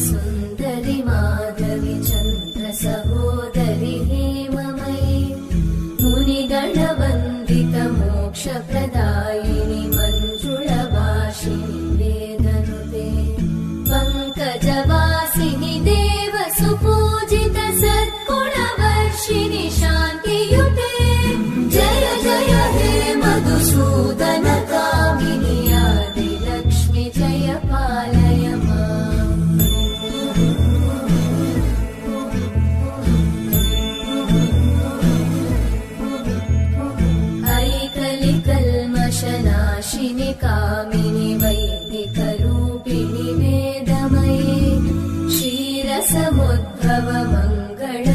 सुन्दरि माधवि चन्द्र सहोदरि हेममयि मुनिगणवन्दित मोक्षप्रदायिनि मञ्जुळवासिनि वेदनुते पङ्कजवासिनि देव सुपूजित सद्गुणवर्षिणि शान्तियुते। जय जय हे मधुसूदन कामिनि आदिलक्ष्मि जय शनाशिनि कामिनि वैदिकरूपिणि वेदमये क्षीरसमुद्भव क्षीरसमुद्भवमङ्गळ